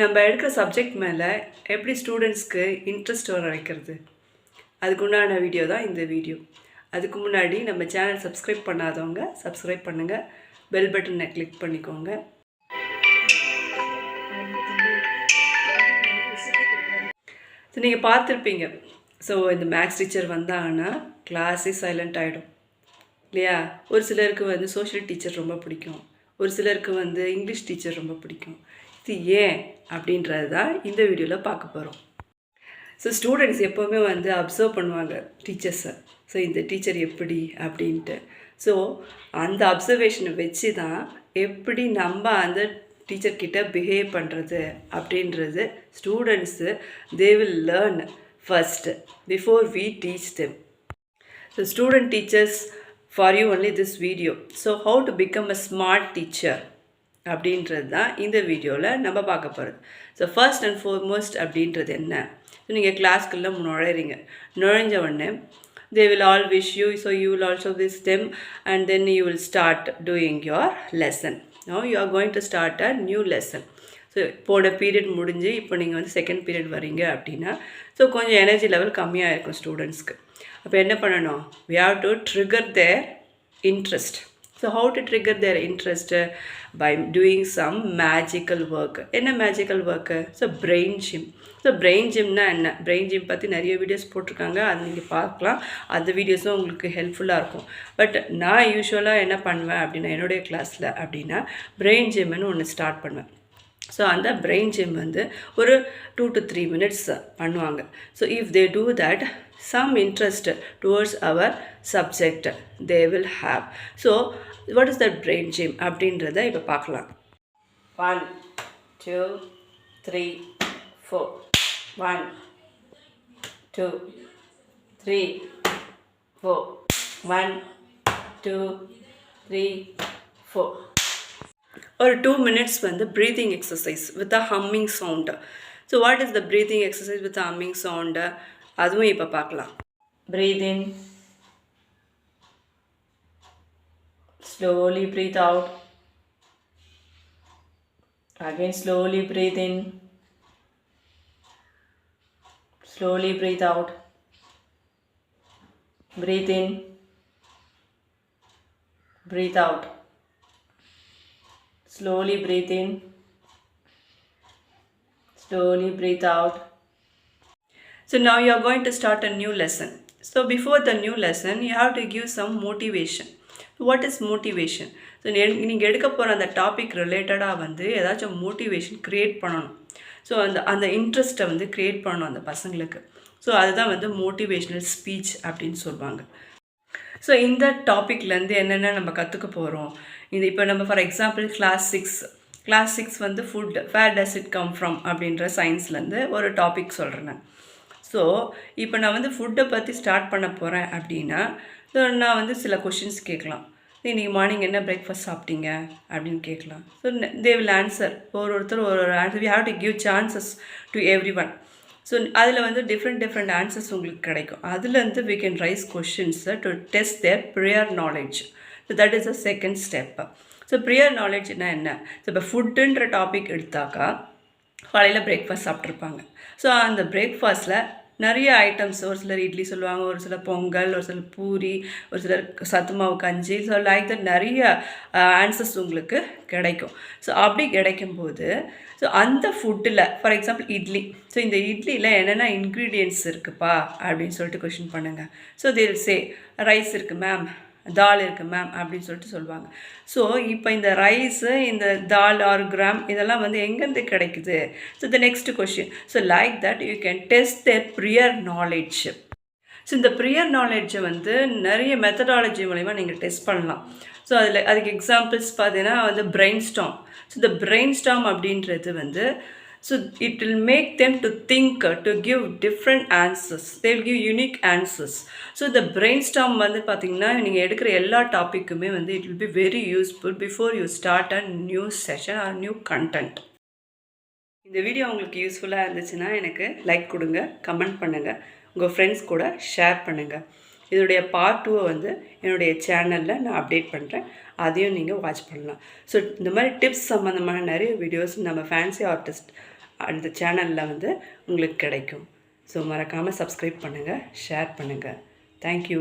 நம்ம எடுக்கிற சப்ஜெக்ட் மேலே எப்படி ஸ்டூடெண்ட்ஸ்க்கு இன்ட்ரெஸ்ட் வர வைக்கிறது? அதுக்குண்டான வீடியோ தான் இந்த வீடியோ அதுக்கு முன்னாடி நம்ம சேனல் சப்ஸ்கிரைப் பண்ணாதவங்க சப்ஸ்கிரைப் பண்ணுங்கள் பெல் பட்டனை கிளிக் பண்ணிக்கோங்க. ஸோ நீங்கள் பார்த்துருப்பீங்க. ஸோ இந்த மேக்ஸ் டீச்சர் வந்தாங்கன்னா கிளாஸே சைலண்ட் ஆகிடும் இல்லையா? ஒரு சிலருக்கு வந்து சோஷியல் டீச்சர் ரொம்ப பிடிக்கும். ஒரு சிலருக்கு வந்து இங்கிலீஷ் டீச்சர் ரொம்ப பிடிக்கும். இது ஏன் அப்படின்றது தான் இந்த வீடியோவில் பார்க்க போகிறோம் ஸோ ஸ்டூடெண்ட்ஸ் எப்போவுமே வந்து அப்சர்வ் பண்ணுவாங்க டீச்சர்ஸை ஸோ இந்த டீச்சர் எப்படி அப்படின்ட்டு. ஸோ அந்த அப்சர்வேஷனை வச்சு தான் எப்படி நம்ம அந்த டீச்சர்கிட்ட பிஹேவ் பண்ணுறது அப்படின்றது students they will learn first before we teach them so student teachers for you only this video so how to become a smart teacher அப்படின்றது தான் இந்த வீடியோவில் நம்ம பார்க்க போகிறது ஸோ ஃபர்ஸ்ட் அண்ட் ஃபோர்மோஸ்ட் அப்படின்றது என்ன? ஸோ நீங்கள் கிளாஸ்க்குள்ளே நுழையிறீங்க. நுழைஞ்ச உடனே they will all wish you so you will also wish them and then you will start doing your lesson no you are going to start a new lesson so போன period முடிஞ்சு இப்போ நீங்கள் வந்து second period வரீங்க அப்படின்னா so கொஞ்சம் energy level கம்மியாக இருக்கும் ஸ்டூடெண்ட்ஸ்க்கு அப்போ என்ன பண்ணணும்? We have to trigger their interest so how to trigger their interest by doing some magical work என்ன magical work so brain gym so brain ஜிம்னா என்ன? பிரெயின் ஜிம் பற்றி நிறைய வீடியோஸ் போட்டிருக்காங்க. அது நீங்கள் பார்க்கலாம். அந்த வீடியோஸும் உங்களுக்கு ஹெல்ப்ஃபுல்லாக இருக்கும். பட் நான் யூஸ்வலாக என்ன பண்ணுவேன் அப்படின்னா என்னுடைய கிளாஸில் அப்படின்னா பிரெயின் ஜிம்னு ஒன்று ஸ்டார்ட் பண்ணுவேன். ஸோ அந்த பிரெயின் ஜிம் வந்து ஒரு டூ டு த்ரீ மினிட்ஸ் பண்ணுவாங்க. So if they do that some interest towards our subject they will have so what is that brain gym அப்படின்றத இப்போ பார்க்கலாம். One two three four one two three four one two three four ஒரு two minutes வந்து breathing exercise with a humming sound so what is the breathing exercise with humming sound அதுவும் இப்போ பார்க்கலாம் breathe in slowly breathe out again slowly breathe in slowly breathe out breathe in breathe out Slowly breathe in. Slowly breathe out. So now you are going to start a new lesson. So before the new lesson, you have to give some motivation. What is motivation? So நீங்கள் எடுக்க போகிற அந்த topic ரிலேட்டடாக வந்து ஏதாச்சும் motivation create பண்ணணும் so அந்த அந்த இன்ட்ரெஸ்ட்டை வந்து க்ரியேட் பண்ணணும் அந்த பசங்களுக்கு ஸோ அதுதான் வந்து மோட்டிவேஷ்னல் ஸ்பீச் அப்படின்னு சொல்லுவாங்க ஸோ இந்த டாப்பிக்லேருந்து என்னென்ன நம்ம கற்றுக்க போகிறோம் இது இப்போ நம்ம for example class six class six வந்து food where does it come from அப்படின்ற சயின்ஸ்லேருந்து ஒரு டாபிக் சொல்கிறேன் நான். ஸோ இப்போ நான் வந்து ஃபுட்டை பற்றி ஸ்டார்ட் பண்ண போகிறேன் அப்படின்னா ஸோ நான் வந்து சில கொஷின்ஸ் கேட்கலாம். இன்றைக்கி மார்னிங் என்ன பிரேக்ஃபாஸ்ட் சாப்பிட்டீங்க அப்படின்னு கேட்கலாம். ஸோ தே வில் ஆன்சர் ஒரு ஒருத்தர் ஒரு ஒரு answer we have to give chances to every one so அதில் வந்து டிஃப்ரெண்ட் டிஃப்ரெண்ட் ஆன்சர்ஸ் உங்களுக்கு கிடைக்கும். அதுலேருந்து we can raise கொஷின்ஸை to test their prior knowledge so that is a second step so prior நாலேஜ்னால் என்ன? ஸோ இப்போ ஃபுட்டுன்ற டாபிக் எடுத்தாக்கா காலையில் breakfast சாப்பிட்ருப்பாங்க so அந்த பிரேக்ஃபாஸ்ட்டில் நிறைய ஐட்டம்ஸ் ஒரு சிலர் இட்லி சொல்லுவாங்க ஒரு சிலர் பொங்கல் ஒரு சிலர் பூரி ஒரு சிலர் சத்து மாவு கஞ்சி. ஸோ லைக் தட் நிறைய ஆன்சர்ஸ் உங்களுக்கு கிடைக்கும். ஸோ அப்படி கிடைக்கும்போது ஸோ அந்த ஃபுட்டில் ஃபார் எக்ஸாம்பிள் இட்லி. ஸோ இந்த இட்லியில் என்னென்ன இன்க்ரீடியன்ட்ஸ் இருக்குப்பா? அப்படின்னு சொல்லிட்டு கொஷின் பண்ணுங்கள் ஸோ தேல் சே ரைஸ் இருக்குது மேம் தால் இருக்குது மேம் அப்படின்னு சொல்லிட்டு சொல்லுவாங்க. ஸோ இப்போ இந்த ரைஸு இந்த தால் ஆர் கிராம் இதெல்லாம் வந்து எங்கேருந்து கிடைக்குது? So the next question so like that you can test the prior knowledge so இந்த ப்ரியர் நாலேஜை வந்து நிறைய மெத்தடாலஜி மூலிமா நீங்கள் டெஸ்ட் பண்ணலாம். ஸோ அதில் அதுக்கு எக்ஸாம்பிள்ஸ் பார்த்தீங்கன்னா வந்து பிரெயின் ஸ்டாம் ஸோ இந்த பிரெயின் ஸ்டாம் அப்படின்றது வந்து so it will make them to think to give different answers they will give unique answers so இந்த பிரெயின் ஸ்டாம் வந்து பார்த்திங்கன்னா நீங்கள் எடுக்கிற எல்லா டாப்பிக்குமே வந்து it will be very useful before you start a new session or new content இந்த video உங்களுக்கு யூஸ்ஃபுல்லாக இருந்துச்சுன்னா எனக்கு லைக் கொடுங்க கமெண்ட் பண்ணுங்கள் உங்கள் ஃப்ரெண்ட்ஸ் கூட ஷேர் பண்ணுங்கள் இதோடைய பார்ட் டூவை வந்து என்னுடைய சேனலில் நான் அப்டேட் பண்ணுறேன் அதையும் நீங்கள் வாட்ச் பண்ணலாம். ஸோ இந்த மாதிரி டிப்ஸ் சம்மந்தமான நிறைய வீடியோஸ் நம்ம ஃபேன்சி ஆர்டிஸ்ட் அந்த சேனலில் வந்து உங்களுக்கு கிடைக்கும். ஸோ மறக்காமல் சப்ஸ்கிரைப் பண்ணுங்கள் ஷேர் பண்ணுங்கள் தேங்க்யூ